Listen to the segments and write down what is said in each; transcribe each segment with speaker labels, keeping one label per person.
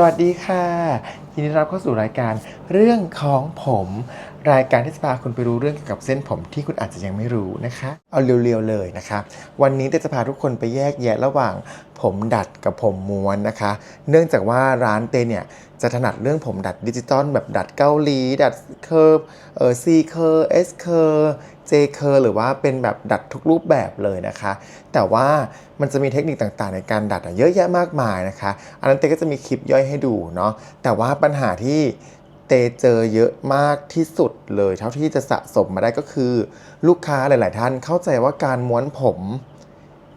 Speaker 1: สวัสดีค่ะ ยินดีต้อนรับเข้าสู่รายการเรื่องของผม รายการที่จะพาคุณไปรู้เรื่องเกี่ยวกับเส้นผมที่คุณอาจจะยังไม่รู้นะคะ เอาเร็วๆเลยนะคะ วันนี้เตจะพาทุกคนไปแยกแยะระหว่างผมดัดกับผมม้วนนะคะ เนื่องจากว่าร้านเตเนี่ยจะถนัดเรื่องผมดัดดิจิตอลแบบดัดเกาหลี ดัดเคอร์เออซีเคอร์เอสเคอร์เจเคอร์หรือว่าเป็นแบบดัดทุกรูปแบบเลยนะคะ แต่ว่ามันจะมีเทคนิคต่างๆ ในการดัดเยอะแยะมากมายนะคะ อันนั้นเตก็จะมีคลิปย่อยให้ดูเนาะแต่ว่าปัญหาที่ เตเจอเยอะมากที่สุดเลย เท่าที่จะสะสมมาได้ก็คือ ลูกค้าหลาย ๆ ท่านเข้าใจว่าการม้วนผม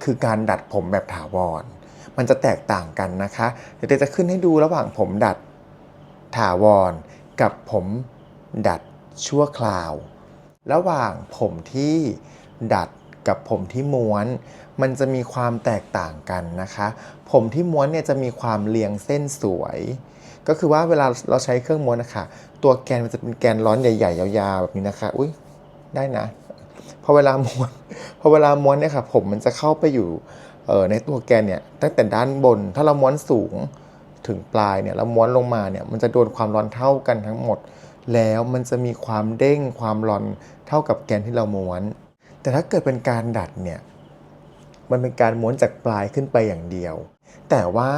Speaker 1: คือการดัดผมแบบถาวร มันจะแตกต่างกันนะคะเดี๋ยวเตจะขึ้นให้ดูระหว่างผมดัดถาวร กับผมดัดชั่วคราว ระหว่างผมที่ดัดกับผมที่ม้วน มันจะมีความแตกต่างกันนะคะ ผมที่ม้วนเนี่ยจะมีความเรียงเส้นสวย ก็คือว่าเวลาเราใช้เครื่องม้วนนะคะตัวแกนมันจะเป็นแกนร้อนใหญ่ๆ ยาวๆแบบนี้นะคะ อุ้ยได้นะพอเวลาม้วนพอเวลาม้วนเนี่ยค่ะผมมันจะเข้าไปอยู่เออในตัวแกนเนี่ยตั้งแต่ด้านบน ถ้าเราม้วนสูงถึงปลายเนี่ยเราม้วนลงมาเนี่ยมันจะโดนความร้อนเท่ากันทั้งหมด แล้วมันจะมีความเด้งความร้อนเท่ากับแกนที่เราม้วน แต่ถ้าเกิดเป็นการดัดเนี่ยมันเป็นการม้วนจากปลายขึ้นไปอย่างเดียว แต่ว่า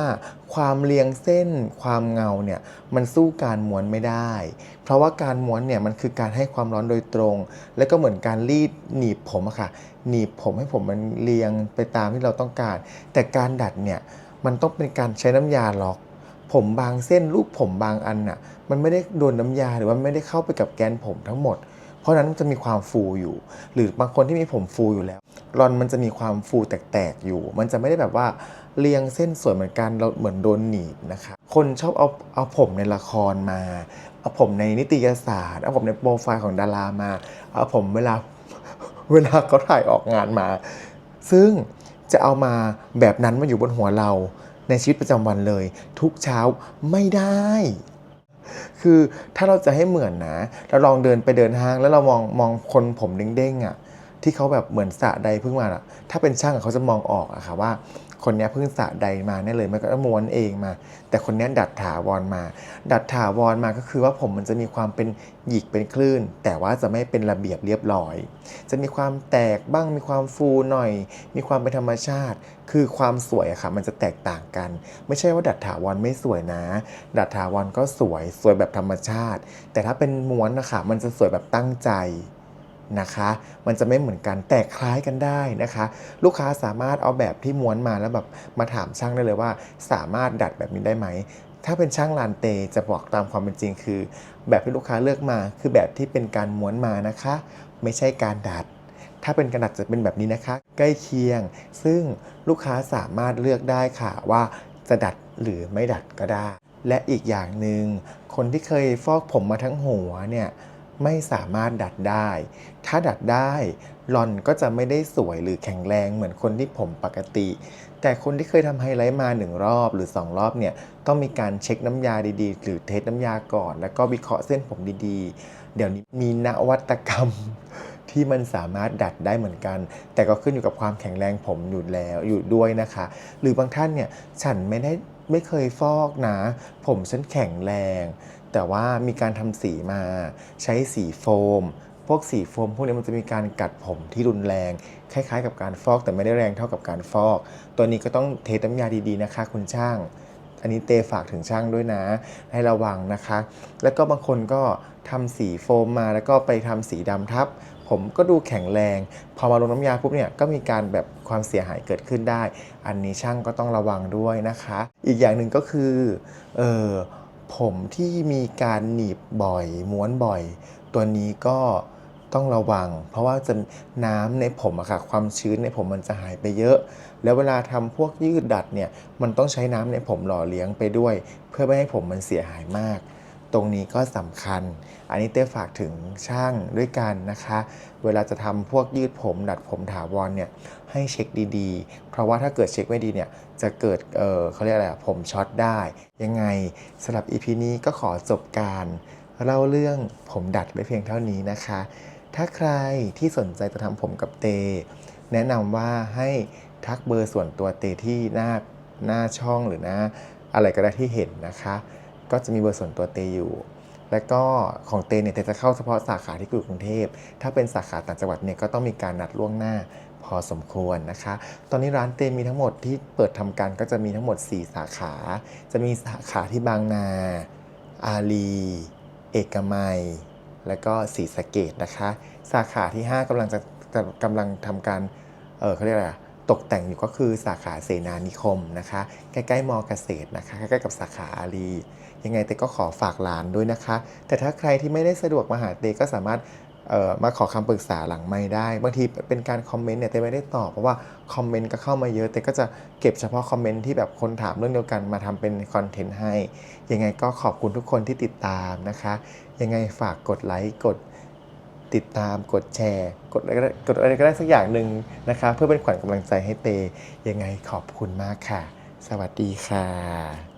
Speaker 1: ความเรียงเส้นความเงาเนี่ยมันสู้การม้วนไม่ได้ เพราะว่าการม้วนเนี่ยมันคือการให้ความร้อนโดยตรง แล้วก็เหมือนการรีดหนีบผมอะค่ะ หนีบผมให้ผมมันเรียงไปตามที่เราต้องการ แต่การดัดเนี่ยมันต้องเป็นการใช้น้ำยาล็อก ผมบางเส้นรูปผมบางอันน่ะมันไม่ได้โดนน้ำยาหรือว่าไม่ได้เข้าไปกับแกนผมทั้งหมด เพราะนั้นจะมีความฟูอยู่ หรือบางคนที่มีผมฟูอยู่แล้ว รอนมันจะมีความฟูแตกๆอยู่ มันจะไม่ได้แบบว่าเรียงเส้นสวยเหมือนกันเราเหมือนโดนหนีบนะคะ คนชอบเอาเอาผมในละครมา เอาผมในนิตยสารเอาผมในโปรไฟล์ของดารามา เอาผมเวลาเวลาเขาถ่ายออกงานมา ซึ่งจะเอามาแบบนั้นมาอยู่บนหัวเราในชีวิตประจำวันเลย ทุกเช้าไม่ได้ คือถ้าเราจะให้เหมือนนะเราลองเดินไปเดินห้างแล้วเรามองมองคนผมเด้งๆอะ ที่เขาแบบเหมือนสะใดเพิ่งมาอะถ้าเป็นช่างเขาจะมองออกอะค่ะว่า คนนี้เพิ่งสะใดมาแน่เลยไม่ก็ม้วนเองมา แต่คนนี้ดัดถาวรมา ดัดถาวรมาก็คือว่าผมมันจะมีความเป็นหยิกเป็นคลื่น แต่ว่าจะไม่เป็นระเบียบเรียบร้อย จะมีความแตกบ้างมีความฟูหน่อย มีความเป็นธรรมชาติ คือความสวยอะค่ะ มันจะแตกต่างกัน ไม่ใช่ว่าดัดถาวรไม่สวยนะ ดัดถาวรก็สวยสวยแบบธรรมชาติ แต่ถ้าเป็นม้วนนะคะมันจะสวยแบบตั้งใจ นะคะ มันจะไม่เหมือนกันแต่คล้ายกันได้นะคะ ลูกค้าสามารถเอาแบบที่ม้วนมาแล้วแบบมาถามช่างได้เลยว่า สามารถดัดแบบนี้ได้ไหมถ้าเป็นช่างลานเตจะบอกตามความเป็นจริงคือ แบบที่ลูกค้าเลือกมา คือแบบที่เป็นการม้วนมานะคะ ไม่ใช่การดัด ถ้าเป็นการดัดจะเป็นแบบนี้นะคะ ใกล้เคียง ซึ่งลูกค้าสามารถเลือกได้ค่ะว่าจะดัดหรือไม่ดัดก็ได้ และอีกอย่างหนึ่งคนที่เคยฟอกผมมาทั้งหัวเนี่ย ไม่สามารถดัดได้ ถ้าดัดได้ลอนก็จะไม่ได้สวยหรือแข็งแรงเหมือนคนที่ผมปกติ แต่คนที่เคยทำไฮไลท์มา 1 รอบหรือ 2 รอบเนี่ย ต้องมีการเช็คน้ำยาดีๆ หรือเทสน้ำยาก่อน แล้วก็วิเคราะห์เส้นผมดีๆ เดี๋ยวนี้มีนวัตกรรมที่มันสามารถดัดได้เหมือนกัน แต่ก็ขึ้นอยู่กับความแข็งแรงผมอยู่แล้วอยู่ด้วยนะคะ หรือบางท่านเนี่ย ฉันไม่ได้ไม่เคยฟอกนะ ผมฉันแข็งแรง แต่ว่ามีการทำสีมาใช้สีโฟม พวกสีโฟม พวกนี้มันจะมีการกัดผมที่รุนแรง คล้ายๆ กับการฟอกแต่ไม่ได้แรงเท่ากับการฟอก ตัวนี้ก็ต้องเทน้ำยาดีๆนะคะ คุณช่าง อันนี้เตฝากถึงช่างด้วยนะ ให้ระวังนะคะ แล้วก็บางคนก็ทำสีโฟมมาแล้วก็ไปทำสีดำทับผมก็ดูแข็งแรง พอมาลงน้ำยาปุ๊บเนี่ยก็มีการแบบความเสียหายเกิดขึ้นได้ อันนี้ช่างก็ต้องระวังด้วยนะคะ อีกอย่างหนึ่งก็คือ เออ ผมที่มีการหนีบบ่อยม้วนบ่อย ตัวนี้ก็ต้องระวัง เพราะว่าจะน้ำในผมอะค่ะความชื้นในผมมันจะหายไปเยอะ แล้วเวลาทำพวกยืดดัดเนี่ยมันต้องใช้น้ำในผมหล่อเลี้ยงไปด้วย เพื่อไม่ให้ผมมันเสียหายมาก ตรงนี้ก็สำคัญ อันนี้เต้ฝากถึงช่างด้วยกันนะคะ เวลาจะทำพวกยืดผมดัดผมถาวรเนี่ยให้เช็คดีๆ เพราะว่าถ้าเกิดเช็คไม่ดีเนี่ยจะเกิดเออเขาเรียกอะไรอะผมช็อตได้ ยังไงสำหรับ EP นี้ก็ขอจบการเล่าเรื่องผมดัดไว้เพียงเท่านี้นะคะ ถ้าใครที่สนใจจะทำผมกับเต แนะนำว่าให้ทักเบอร์ส่วนตัวเตที่หน้าหน้าช่องหรือหน้าอะไรก็ได้ที่เห็นนะคะ ก็จะมีเบอร์ส่วนตัวเตอยู่ แล้วก็ของเตเนี่ยเตจะเข้าเฉพาะสาขาที่อยู่กรุงเทพ ถ้าเป็นสาขาต่างจังหวัดเนี่ยก็ต้องมีการนัดล่วงหน้าพอสมควรนะคะ ตอนนี้ร้านเตมีทั้งหมดที่เปิดทำการก็จะมีทั้งหมด 4 สาขา จะมีสาขาที่บางนา อารีเอกมัย แล้วก็ศรีสะเกดนะคะ สาขาที่ 5กำลังจะจะกำลังทำการ เออเขาเรียกอะไร ตกแต่งอยู่ก็คือสาขาเสนานิคมนะคะ ใกล้ๆมอเกษตรนะคะ ใกล้ๆกับสาขาอารียังไงเตก็ขอฝากร้านด้วยนะคะ แต่ถ้าใครที่ไม่ได้สะดวกมาหาเตก็สามารถเอ่อมาขอคำปรึกษาหลังไม่ได้ บางทีเป็นการคอมเมนต์เนี่ยเตไม่ได้ตอบเพราะว่าคอมเมนต์ก็เข้ามาเยอะเตก็จะเก็บเฉพาะคอมเมนต์ที่แบบคนถามเรื่องเดียวกันมาทำเป็นคอนเทนต์ให้ ยังไงก็ขอบคุณทุกคนที่ติดตามนะคะ ยังไงฝากกดไลค์กด ติดตามกดแชร์ กดอะไรก็ได้กดอะไรก็ได้สักอย่างหนึ่งนะคะ เพื่อเป็นขวัญกำลังใจให้เตยังไงขอบคุณมากค่ะ สวัสดีค่ะ